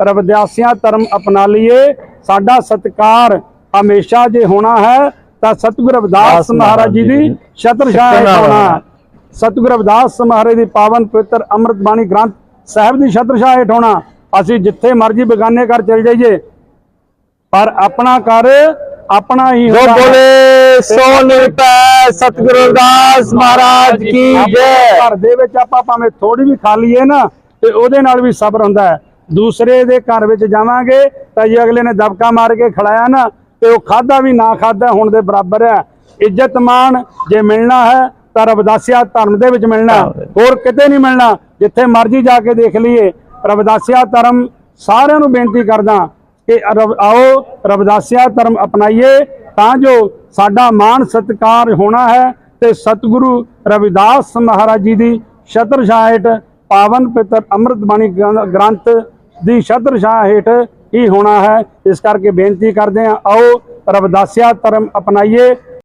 ਰਵਿਦਾਸੀਆ ਧਰਮ ਅਪਣਾ ਲਈਏ। ਸਾਡਾ ਸਤਕਾਰ ਹਮੇਸ਼ਾ ਜੇ ਹੋਣਾ ਹੈ ਤਾਂ ਸਤਿਗੁਰੂ ਰਵਿਦਾਸ ਮਹਾਰਾਜ ਜੀ ਦੀ ਛਤਰ ਛਾਇਆ ਹੋਣਾ। ਸਤਿਗੁਰੂ ਰਵਿਦਾਸ ਮਹਾਰਾਜ ਦੀ ਪਾਵਨ ਪਵਿੱਤਰ ਅੰਮ੍ਰਿਤ ਬਾਣੀ ਗ੍ਰੰਥ ਸਾਹਿਬ ਦੀ ਛਤਰ ਛਾਇਆ ਹੋਣਾ। ਅਸੀਂ ਜਿੱਥੇ ਮਰਜ਼ੀ ਬੇਗਾਨੇ ਘਰ ਚਲ ਜਾਈਏ ਪਰ ਆਪਣਾ ਘਰ ਆਪਣਾ ਹੀ ਜੋ ਹੁੰਦਾ ਹੈ। ਬੋਲੇ ਸੋ ਨਿਰਭੈ ਸਤਿਗੁਰੂ ਰਵਿਦਾਸ ਮਹਾਰਾਜ ਕੀ ਜੈ। ਘਰ ਦੇ ਵਿੱਚ ਆਪਾਂ ਭਾਵੇਂ ਥੋੜੀ ਵੀ ਖਾ ਲਈਏ ਨਾ ਤੇ ਉਹਦੇ ਨਾਲ ਵੀ ਸਬਰ ਹੁੰਦਾ ਹੈ। ਦੂਸਰੇ ਦੇ ਘਰ ਵਿੱਚ ਜਾਵਾਂਗੇ ਤਾਂ ਜੇ ਅਗਲੇ ਨੇ ਦਬਕਾ ਮਾਰ ਕੇ ਖੜਾਇਆ ਨਾ ਤੇ ਉਹ ਖਾਦਾ ਵੀ ਨਾ ਖਾਦਾ ਹੁਣ ਦੇ ਬਰਾਬਰ ਹੈ। ਇੱਜ਼ਤ ਮਾਣ ਜੇ ਮਿਲਣਾ ਹੈ ਤਾਂ ਰਵਿਦਾਸੀਆ ਧਰਮ ਦੇ ਵਿੱਚ ਮਿਲਣਾ। ਹੋਰ ਕਿਤੇ ਨਹੀਂ ਮਿਲਣਾ ਜਿੱਥੇ ਮਰਜ਼ੀ ਜਾ ਕੇ ਦੇਖ ਲਈਏ। ਰਵਿਦਾਸੀਆ ਧਰਮ ਸਾਰਿਆਂ ਨੂੰ ਬੇਨਤੀ ਕਰਦਾ ਕਿ ਆਓ ਰਵਿਦਾਸੀਆ ਧਰਮ ਅਪਣਾਈਏ ਤਾਂ ਜੋ ਸਾਡਾ ਮਾਣ ਸਤਿਕਾਰ ਹੋਣਾ ਹੈ ਤੇ ਸਤਿਗੁਰੂ ਰਵਿਦਾਸ ਮਹਾਰਾਜ ਜੀ ਦੀ ਛਤਰ ਹੇਠ ਪਾਵਨ ਪਿਤਰ ਅੰਮ੍ਰਿਤ ਬਾਣੀ ਗ੍ਰੰ- ਗ੍ਰੰਥ ਦੀ ਛਤਰ ਛਾਇਆ ਹੇਠ ਹੀ ਹੋਣਾ ਹੈ? ਇਸ ਕਰਕੇ ਬੇਨਤੀ ਕਰਦੇ ਹਾਂ, ਆਓ ਰਵਿਦਾਸੀਆ ਧਰਮ ਅਪਣਾਈਏ।